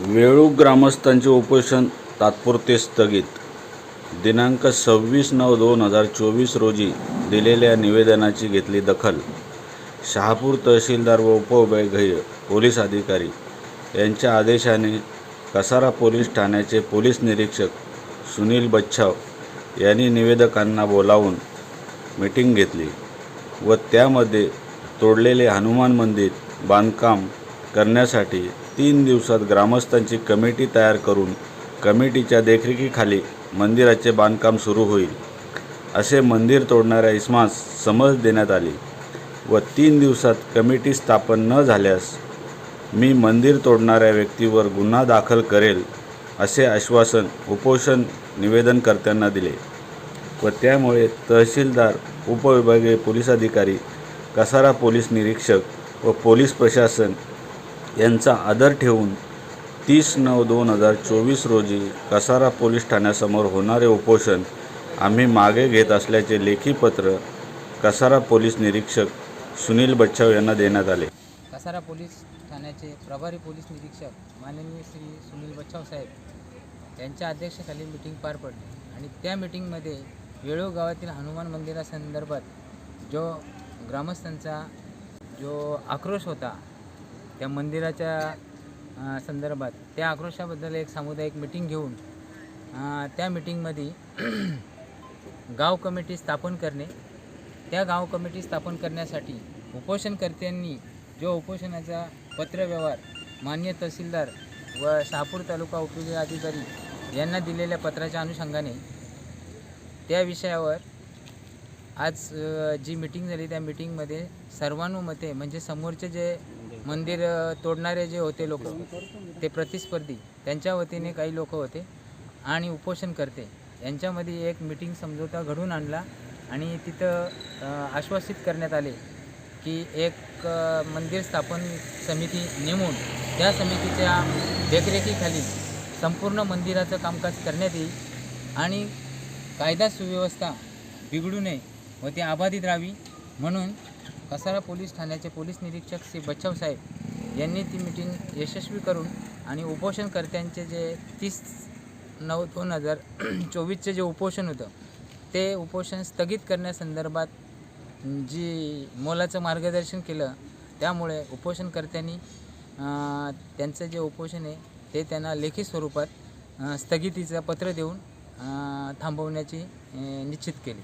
वेळू ग्रामस्थांचे उपोषण तात्पुरते स्थगित. दिनांक सव्वीस नऊ दोन हजार चोवीस रोजी दिलेल्या निवेदनाची घेतली दखल. शहापूर तहसीलदार व उपविभागीय पोलीस अधिकारी यांच्या आदेशाने कसारा पोलीस ठाण्याचे पोलीस निरीक्षक सुनील बच्छाव यांनी निवेदकांना बोलावून मीटिंग घेतली व त्यामध्ये तोडलेले हनुमान मंदिर बांधकाम करण्यासाठी तीन दिवसात ग्रामस्थांची कमिटी तयार करून कमिटीच्या देखरेखीखाली मंदिराचे बांधकाम सुरू होईल. असे मंदिर तोडणाऱ्या इस्मास समज देण्यात आली व तीन दिवसात कमिटी स्थापन न झाल्यास मी मंदिर तोडणाऱ्या व्यक्तीवर गुन्हा दाखल करेल असे आश्वासन उपोषण निवेदनकर्त्यांना दिले व त्यामुळे तहसीलदार उपविभागीय पोलीस अधिकारी कसारा पोलीस निरीक्षक व पोलीस प्रशासन यांचा आदर ठेवून तीस नऊ दोन हजार चोवीस रोजी कसारा पोलीस ठाण्यासमोर होणारे उपोषण आम्ही मागे घेत असल्याचे लेखी पत्र कसारा पोलीस निरीक्षक सुनील बच्छाव यांना देण्यात आले. कसारा पोलीस ठाण्याचे प्रभारी पोलीस निरीक्षक माननीय श्री सुनील बच्छाव साहेब यांच्या अध्यक्षतेखाली मिटिंग पार पडली आणि त्या मिटिंगमध्ये वेळो गावातील हनुमान मंदिरासंदर्भात जो ग्रामस्थांचा जो आक्रोश होता त्या मंदिराच्या संदर्भात त्या आक्रोशाबद्दल एक सामुदायिक मिटिंग घेऊन त्या मिटिंगमध्ये गाव कमिटी स्थापन करणे त्या गाव कमिटी स्थापन करण्यासाठी उपोषणकर्त्यांनी जो उपोषणाचा पत्रव्यवहार मान्य तहसीलदार व शहापूर तालुका उपयोगी अधिकारी यांना दिलेल्या पत्राच्या अनुषंगाने त्या विषयावर आज जी मिटिंग झाली त्या मिटिंगमध्ये सर्वानुमते म्हणजे समोरचे जे मंदिर तोडणारे जे होते लोक ते प्रतिस्पर्धी. त्यांच्या वतीने काही लोक होते आणि उपोषण करते. यांच्यामध्ये एक मिटिंग समझोता घडून आणला आणि तिथं आश्वासित करण्यात आले की एक मंदिर स्थापन समिती नेमून त्या समितीच्या देखरेखीखाली संपूर्ण मंदिराचं कामकाज करण्यात येईल आणि कायदा सुव्यवस्था बिघडू नये व ती अबाधित राहावी म्हणून कसारा पोलीस ठाण्याचे पोलीस निरीक्षक श्री बच्छाव साहेब यांनी ती मिटिंग यशस्वी करून आणि उपोषणकर्त्यांचे जे तीस नऊ दोन हजार चोवीसचे जे उपोषण होतं ते उपोषण स्थगित करण्यासंदर्भात जी मोलाचं मार्गदर्शन केलं त्यामुळे उपोषणकर्त्यांनी त्यांचं जे उपोषण आहे ते त्यांना लेखी स्वरूपात स्थगितीचं पत्र देऊन थांबवण्याची निश्चित केली.